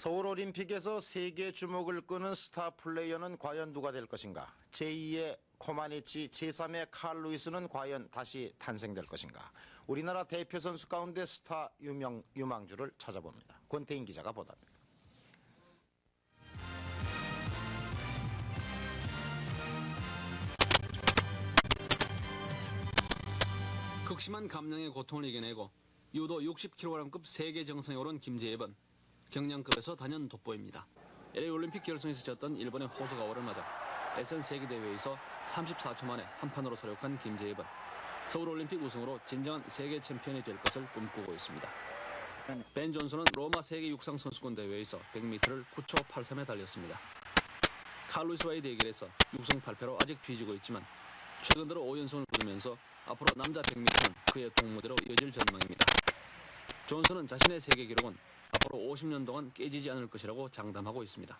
서울올림픽에서 세계 주목을 끄는 스타 플레이어는 과연 누가 될 것인가? 제2의 코마니치, 제3의 칼 루이스는 과연 다시 탄생될 것인가? 우리나라 대표 선수 가운데 스타 유명 유망주를 찾아봅니다. 권태인 기자가 보도합니다. 극심한 감량의 고통을 이겨내고 유도 60kg급 세계 정상에 오른 김재엽은 경량급에서 단연 돋보입니다. LA 올림픽 결승에서 졌던 일본의 호소가와를 맞아 SN 세계대회에서 34초 만에 한 판으로 서력한 김재엽은 서울올림픽 우승으로 진정한 세계 챔피언이 될 것을 꿈꾸고 있습니다. 벤 존슨은 로마 세계 육상 선수권 대회에서 100m를 9초 83에 달렸습니다. 칼루이스와의 대결에서 6승 8패로 아직 뒤지고 있지만 최근 들어 5연승을 거두면서 앞으로 남자 100m는 그의 공무대로 이어질 전망입니다. 존슨은 자신의 세계 기록은 앞으로 50년 동안 깨지지 않을 것이라고 장담하고 있습니다.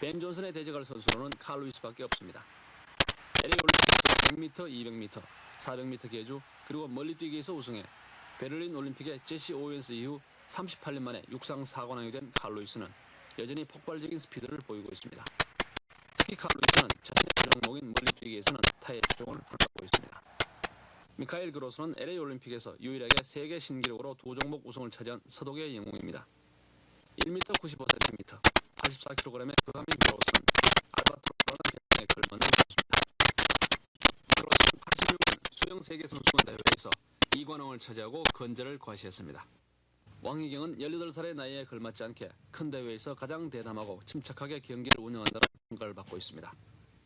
벤 존슨의 대적할 선수로는 칼 루이스밖에 없습니다. LA 올림픽에서 100m, 200m, 400m 계주 그리고 멀리뛰기에서 우승해 베를린 올림픽의 제시 오웬스 이후 38년 만에 육상 4관왕이 된 칼 루이스는 여전히 폭발적인 스피드를 보이고 있습니다. 특히 칼 루이스는 자신의 종목인 멀리뛰기에서는 타의 주종을 불하고 있습니다. 미카엘 그로스는 LA 올림픽에서 유일하게 세계 신기록으로 두 종목 우승을 차지한 서독의 영웅입니다. 1m 95cm, 84kg의 그하민 그로스는 알바트로스라는 별명에 걸맞는 선수입니다. 그로스는 86년 수영 세계 선수권 대회에서 2관왕을 차지하고 건재를 과시했습니다. 왕희경은 18살의 나이에 걸맞지 않게 큰 대회에서 가장 대담하고 침착하게 경기를 운영한다는 평가를 받고 있습니다.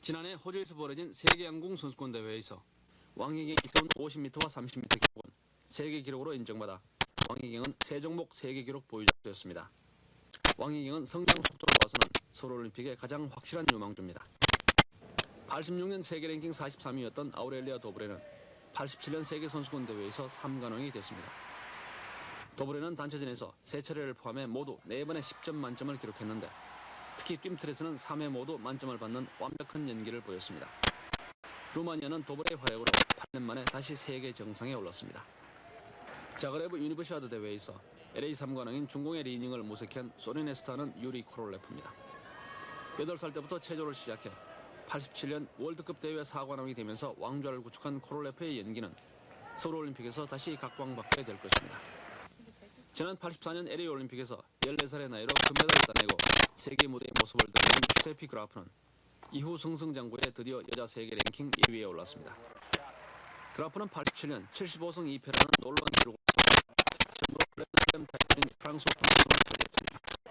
지난해 호주에서 벌어진 세계 양궁 선수권 대회에서 왕희경이 세운 50m와 30m 기록은 세계 기록으로 인정받아 왕희경은 세 종목 세계 기록 보유자가 되었습니다. 왕희경은 성장 속도로 봐서는 서울올림픽의 가장 확실한 유망주입니다. 86년 세계 랭킹 43위였던 아우렐리아 도브레는 87년 세계 선수권 대회에서 3관왕이 됐습니다. 도브레는 단체전에서 세 차례를 포함해 모두 4번의 10점 만점을 기록했는데 특히 뜀틀에서는 3회 모두 만점을 받는 완벽한 연기를 보였습니다. 루마니아는 도브레의 활약으로 8년 만에 다시 세계 정상에 올랐습니다. 자그레브 유니버시아드 대회에서 LA 3관왕인 중공의 리닝을 무색한 소련의 스타는 유리 코롤레프입니다. 8살 때부터 체조를 시작해 87년 월드컵 대회 4관왕이 되면서 왕좌를 구축한 코롤레프의 연기는 서울올림픽에서 다시 각광받게 될 것입니다. 지난 84년 LA 올림픽에서 14살의 나이로 금메달을 따내고 세계 무대의 모습을 드러낸 슈테피 그라프는 이후 승승장구에 드디어 여자 세계 랭킹 1위에 올랐습니다. 그라프는 87년 75승 2패라는 놀라운 기록을 전부 블랙램 타이틀인 프랑스 오픈 우승을